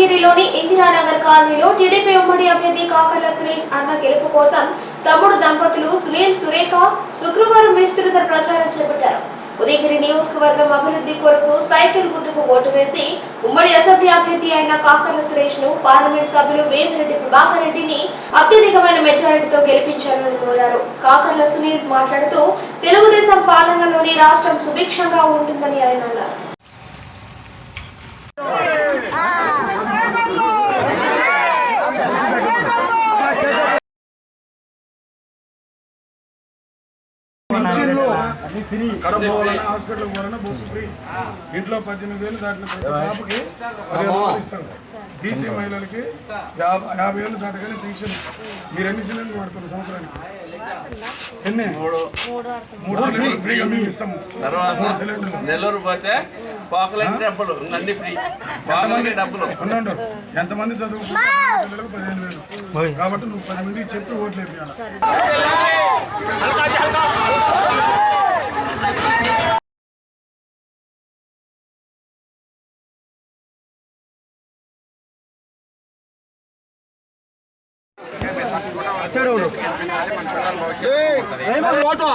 క్షేత్రమైన ఇందిరానగర్ కాలనీలో టీడీపీ ఉమ్మడి అభ్యర్థి కాకర్ల సునీల్ అన్న గెలుపు కోసం తమ్ముడు దంపతులు సునీల్ సురేఖ శుక్రవారం విస్తృత ప్రచారం చేపట్టారు. ఉదయగిరి నియోజకవర్గం అభివృద్ధి కొరకు సైకిల్ గుర్తుకు ఓటు వేసి ఉమ్మడి అసెంబ్లీ అభ్యర్థి అయిన కాకర్ల సురేష్ను పార్లమెంట్ సభ్యులు వేమిరెడ్డి ప్రభాకర్ రెడ్డిని అత్యధికమైన మెజారిటీతో గెలిపించాలని కోరారు. కాకర్ల సునీల్ మాట్లాడుతూ తెలుగుదేశం పాలనలోని రాష్ట్రం సుభిక్షంగా ఉంటుందని ఆయన అన్నారు. కడప పోవాలన్నా హాస్పిటల్కి పోవాలన్నా బస్సు ఫ్రీ. ఇంట్లో పద్దెనిమిది వేలు దాటిన ప్రతి పదిహేను వందలు ఇస్తారు. డీసీ మహిళలకి యాభై యాభై వేలు దాటగానే పెన్షన్ మీరు ఎన్ని సిలిండర్లు వాడుతున్నారు సంవత్సరానికి? ఎన్ని? మూడు. సిలిండర్లు ఫ్రీగా మేము ఇస్తాము. మూడు సిలిండర్లు. నెల్లూరు పోతే డబ్బులు ఉండండు. ఎంతమంది చదువుకుంటారు? పిల్లలకు పదిహేను వేలు. కాబట్టి నువ్వు పది మందికి చెప్పి ఓట్లు వేయాలి ఓటు